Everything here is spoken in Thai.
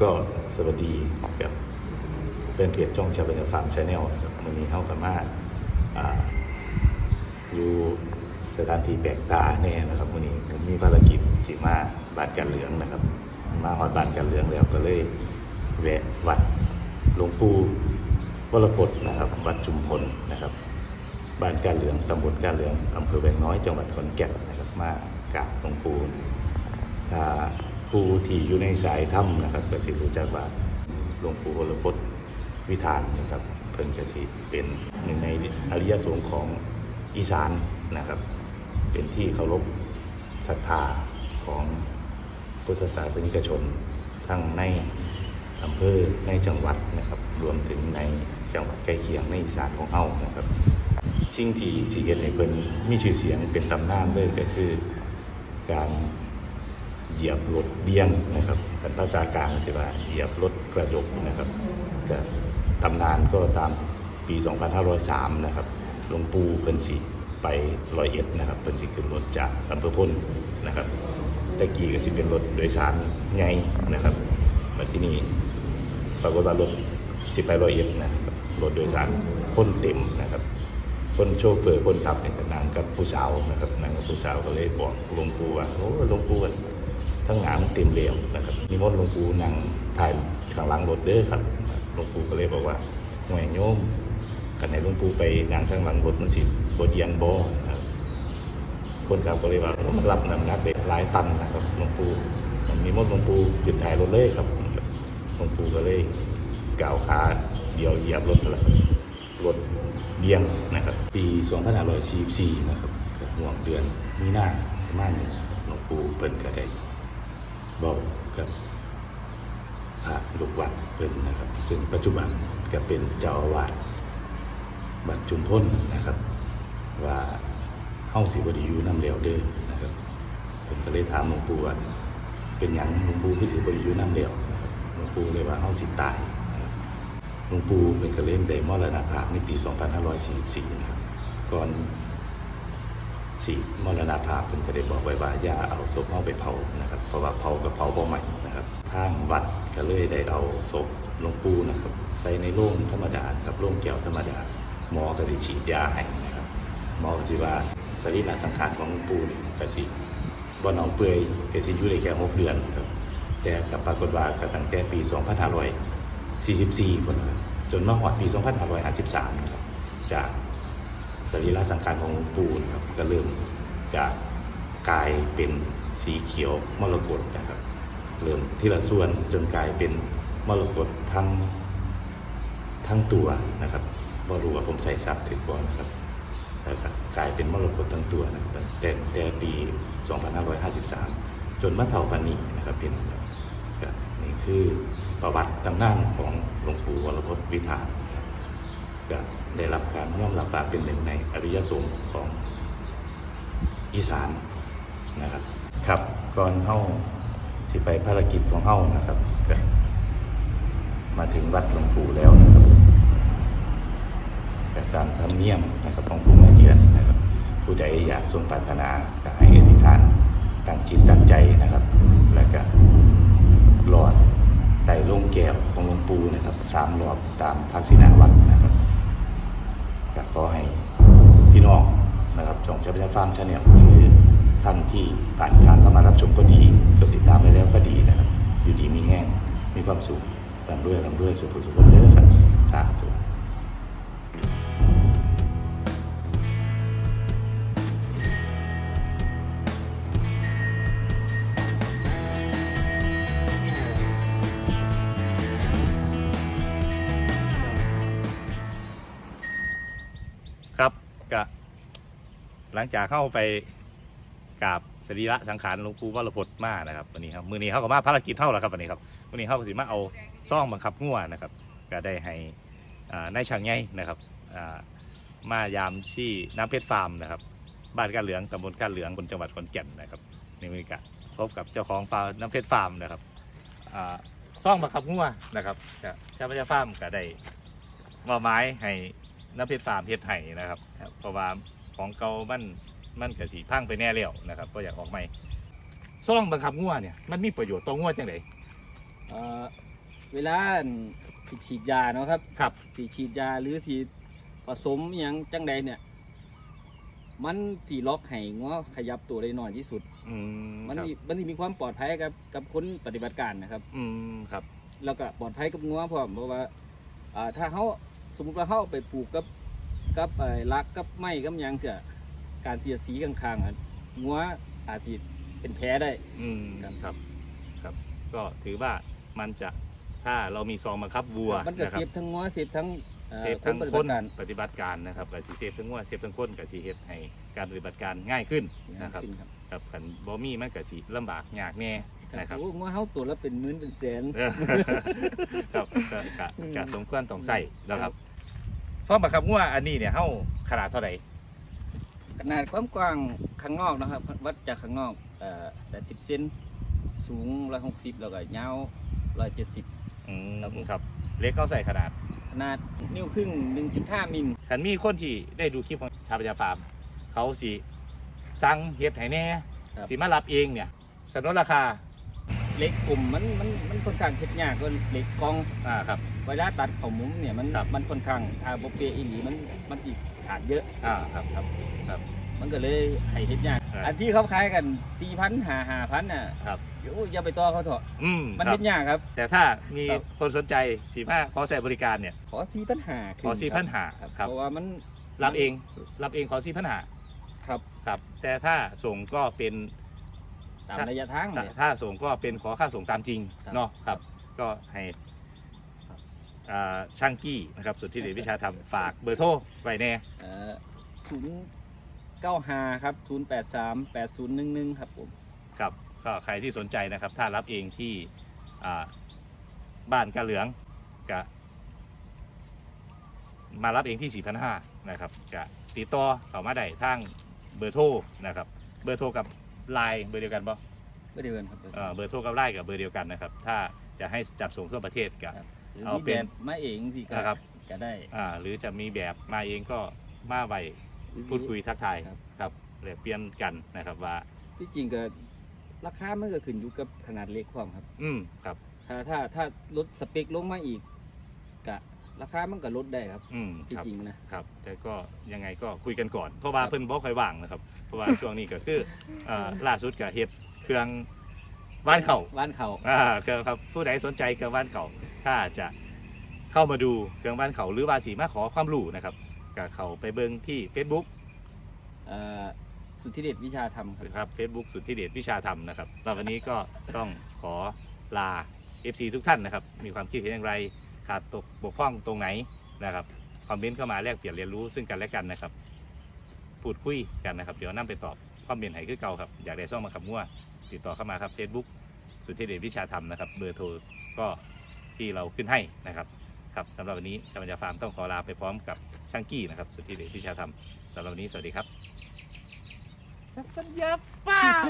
ก็สวัสดีกับแฟนเพจช่องชาวเป็นฟาร์มชาแนลนะครับวันนี้เข้ากันมาอยู่สถานที่แปลกตาแน่นะครับวันนี้ผมมีภารกิจสิมาบ้านกันเหลืองนะครับ มาหอดบ้านกันเหลืองแล้วก็เลยแวะวัดหลวงปู่วรพจน์นะครับ วัดจุมพลนะครับบ้านกาเหลืองตำบลกาเหลืองอำเภอแวงน้อยจังหวัดขอนแก่นนะครับมากราบหลวงปู่ถ้า ผู้ที่อยู่ในสายถ้ำนะครับกสิรู้จักว่าหลวงปู่วรพจน์วิธานนะครับ เพิ่นกสิเป็นหนึ่งในอริยสงฆ์ของอีสานนะครับ เป็นที่เคารพศรัทธาของพุทธศาสนิกชน ทั้งในอำเภอในจังหวัดนะครับ รวมถึงในจังหวัดใกล้เคียงในอีสานของเฮานะครับสิ่งที่สีเห็นให้เพิ่นมีชื่อเสียงเป็นตำนานเลยก็คือการ เหยียบรถเบี้ยงนะครับกันภาษากลางสิว่าเหยียบรถกระจกนะครับก็ตำนานก็ตามปี 2503 นะครับหลวงปู่เพิ่นสิไปร้อยเอ็ดนะครับเพิ่นสิขึ้นรถจากอำเภอพลนนะครับต่กี้ก็สิเป็นรถโดยสารไงนะครับ มาที่นี่ปรากฏว่ารถสิไปร้อยเอ็ดนะครับรถโดยสารคนเต็มนะครับคนโชเฟอร์คนขับเนี่ยนั่งกับผู้สาวนะครับนั่งกับผู้สาวก็เลยบอกหลวงปู่ว่าโอ้หลวงปู่ว่า ทั้งหนามันเต็มเหลวนะครับนิมนต์หลวงปู่นั่งถ่ายข้างหลังรถเด้อครับหลวงปู่ก็เลยบอกว่าหน่วยโยมกันให้หลวงปู่ไปนั่งข้างหลังรถมันสิบดเยียนบ่นะครับคนขับก็เลยว่ามันรับน้ำหนักได้หลายตันนะครับหลวงปู่มันมีมนต์หลวงปู่ขึ้นถ่ายรถเลยครับหลวงปู่ก็เลยก้าวขาเดียวเหยียบรถแล้วรถเบียงนะครับ ปี2544นะครับห่วงเดือนมีนาประมาณนี้หลวงปู่เปิ้นก็ได้ บอกกับพระลูกวัดเปิ้นนะครับ ซึ่งปัจจุบันก็เป็นเจ้าอาวาสวัดจุมพ้นนะครับ ว่าเฮาสิบด้อยู่นำแล้วเด้อนะครับเพิ่นก็เลยถามหลวงปู่ว่าเป็นหยังหลวงปู่คือสิบด้อยู่นำแล้วหลวงปู่เลยว่าเฮาสิตายนะครับหลวงปู่เป็นกระเล่นได้มรณภาพในปี 2544 นะครับก่อน สีมรณภาพเพิ่นก็ได้บอกไว้ว่าอย่าเอาศพเอาไปเผานะครับ เพราะว่าเผากับเผาบ่ใหม่นะครับทางวัดก็เลยได้เอาศพหลวงปู่นะครับ ใส่ในโล่งธรรมดาครับโล่งแก้วธรรมดา หมอก็ได้ฉีดยาให้นะครับหมอก็สิว่าสรีระสังขารของหลวงปู่นี่ก็สิบ่เน่าเปื่อยก็สิอยู่ได้แค่6เดือนนะครับแต่กับปรากฏว่าก็ตั้งแต่ปี 2544พุ่นนะครับจนมาฮอดปี 2553นะครับจาก สรีระสังขารของหลวงปู่นะครับก็เริ่มจากกลายเป็นสีเขียวมรกตนะครับ เริ่มที่ละส่วนจนกลายเป็นมรกตทั้งทั้งตัวนะครับบ่รู้ว่าผมใส่ซับถึงบ่นะครับนะครับกลายเป็นมรกตทั้งตัวนะครับแต่แต่ปี 2553 จนมาเท่าปานีนะครับพี่น้องครับนี่คือประวัติตำนานของหลวงปู่วรพจน์วิธานนะครับก็ ได้รับการย่อมรับว่าเป็นหนึ่งในอริยสงฆ์ของอีสานนะครับ ครับก่อนเข้าสิไปภารกิจของเข้านะครับมาถึงวัดหลวงปู่แล้วนะครับแต่ตามธรรมเนียมนะครับของผู้มาเยือนนะครับ ผู้ใดอยากทรงปรารถนาก็ให้อธิษฐานตั้งจิตตั้งใจนะครับ แล้วก็หลอดไต่ลงแก้วของหลวงปู่นะครับสามรอบตามทักษิณาวัดนะครับ ก็ขอให้พี่น้องนะครับจงเจ้าพระยาฟาร์มชาแนลหรือท่านที่ผ่านทางเข้ามารับชมก็ดีกดติดตามไปแล้วก็ดีนะครับ อยู่ดีมีแห้งมีความสุขร่ำรวยร่ำรวยสุขสุขเยอะครับสาธุ ก็ หลังจากเข้าไปกราบสรีระสังขารหลวงปู่วรพจน์มานะครับวันนี้ครับมือนี้เขาก็มาภารกิจเท่าแล้วครับวันนี้ครับวันนี้เขาก็สิมาเอาซ่องบังคับงัวนะครับ ก็ได้ให้นายช่างใหญ่นะครับอ่ามายามที่น้ำเพชรฟาร์มนะครับ บ้านกาเหลืองตำบลกาเหลืองบนจังหวัดขอนแก่นนะครับนี่มีการพบกับเจ้าของฟาร์มน้ำเพชรฟาร์มนะครับซ่องบังคับงัวนะครับก็ชาวพระยาฟาร์มก็ได้มอบไม้ให้ น้ำเพชรฟาร์มเพชรไห้นะครับครับเพราะว่าของเก่ามันมันกระสีพังไปแน่แล้วนะครับก็อยากออกใหม่ซ่องบังคับงัวเนี่ยมันมีประโยชน์ต่องัวจังไดเอ่อเวลาสิฉีดยาเนาะครับครับสีฉีดยาหรือสีผสมอหยังจังใดเนี่ย มันสีล็อกให้ง้อขยับตัวได้น้อยที่สุด อืมมันครับมีมันสิมีความปลอดภัยกับกับคนปฏิบัติการนะครับ อืมครับ แล้วก็ปลอดภัยกับงัวพร้อมเพราะว่าอ่าถ้าเขา สมมติว่าเขาเอาไปปลูกกับกับไอ้ลักกับไม้กับหยังเสียการเสียดสีข้างๆอะงัวอาจจะเป็นแผลได้ อืมครับ ครับ ครับ ก็ถือว่ามันจะถ้าเรามีซองบังคับวัวมันก็นะคเสีรัยบทั้งงัวเสียบทั้งเอ่อเซฟทั้งปฏิคบันติการปฏิบัติการนะครับกับสีเซฟทั้งวัวเซฟทั้งคนกับสีเฮ็ดให้การปฏิบัติการง่ายขึ้นนะครับขึ้นครับกับขันบอมี่มันกับสีลำบากยากแน่ นะครับโอ้งัวเขาตัวละเป็นหมื่นเป็นแสนเออครับก็ก็อืมก็สมควรต้องใส่นะคครัรับบซองบังคับวัวอันนี้เนี่ยเฮาขนาดเท่าไหร่ขนาดความกว้างข้างนอกนะครับ วัดจากข้างนอกเอ่อแต่สิบเซนสูงร้อยหกสิบแล้วก็ยาวร้อยเจ็ดสิบ อืมครับผม ครับ เล็กเข้าใส่ขนาดขนาดนิ้วครึ่งหนึ่งจุดห้ามิลขันมีคนที่ได้ดูคลิปของชาวปัญญาฟาร์มเขาสิสั่งเฮ็ดให้แน่ ครับ สิมารับเองเนี่ยสนนราคา เหล็กกลุ่มมันมันมันค่อนข้างเฮ็ดยากก็เหล็กกองอ่าครับ เวลาตัดเข่ามุมเนี่ยมันครับ มันค่อนข้างถ้าบ่เปะอีหลีมันมันอีกขาดเยอะ อ่าครับครับครับมันก็เลยให้เฮ็ดยากเอออัอันที่เขาขายกันสี่พันห้าห้าพันน่ะครับ โอ้ยอย่าไปต่อเขาเถอะอืมมันครัเฮ็บดยากครับ แต่ถ้ามีครับ คนสนใจสีมาขอใส่บริการเนี่ย ขอสี่พันห้าขอสี่พันหาครับครับ เพราะว่ามันรับเองรับเองขอสี่พันหาครับ ครับ แต่ถ้าส่งก็เป็น ตามถ้าระยะทางถ้าเนี่ย ถ้าส่งก็เป็นขอค่าส่งตามจริงครับเนาะครับ ก็ให้ครับอ่าช่างกี้นะครับสุดที่เดชวิชาทำฝากเบอร์โทรไว้แน่เอ่อศูนย์เก้าห้าครับศูนย์แปดสามแปดศูนย์หนึ่งหนึ่งครับผม ครับก็ใครที่สนใจนะครับ ถ้ารับเองที่อ่าบ้านกะเหลืองกะมารับเองที่ 4,500นะครับกะติดต่อเขามาได้ทางเบอร์โทรนะครับ เบอร์โทรกับ ไลน์เบอร์เดียวกันปะก็เดียวกันครับเอ่อเบอร์โทรกับไลน์กับเบอร์เดียวกันนะครับ ถ้าจะให้จัดส่งทั่วประเทศกับ หรือเอามีเป็แบนบมาเองที่ก็นะครับก็ได้ อ่าหรือจะมีแบบมาเองก็มาไว้พูดคุยทักทายครับ ครับแลกเปลี่ยนกันนะครับว่า ที่จริงก็ราคามันก็ขึ้นอยู่กับขนาดเล็กความครับ อืมครับ ถ้าถ้าถ้าลดสเปคลงมาอีกกะราคามันก็ลดได้ครับอืมที่ครับจริงนะ ครับ แต่ก็ยังไงก็คุยกันก่อน เพราะว่าครับ เพิ่นบ่ค่อยว่างนะครับ เพราะว่าช่วงนี้ก็คือเอ่อล่าสุดก็เฮ็ดเครื่องว่านเข่าบ้านเขา อ่าเครื่องครับผู้ใดสนใจเครื่องว่านเข่าถ้าจะเข้ามาดูเครื่องว่านเข่าหรือว่าสีมาขอความรู้นะครับก็เข้าไปเบิ่งที่ Facebook เอ่อสุทธิเดชวิชาธรรมครับครับ Facebook สุดที่เดชวิชาธรรมนะครับแล้ววันนี้ก็ต้องขอลา FC ทุกท่านนะครับ มีความคิดเห็นอย่างไรขาดตกบกพร่องตรงไหนนะครับคอมเมนต์เข้ามาแลกเปลี่ยนเรียนรู้ซึ่งกันและกันนะครับ พูดคุยกันนะครับ เดี๋ยวนั่ไปตอบความเห็นไหคือเก่าครับ อยากได้ซ่อมมาขับมั่วติดต่อเข้ามาครับ Facebook สุดที่เดชวิชาธรรมนะครับ เบอร์โทรก็ที่เราขึ้นให้นะครับ ครับสำหรับวันนี้ชาวบัญญาฟาร์มต้องขอลาไปพร้อมกับช่างกี้นะครับ สุดที่เดชวิชาธรรมสำหรับวันนี้สวัสดีครับชาวบัญญาฟาร์ม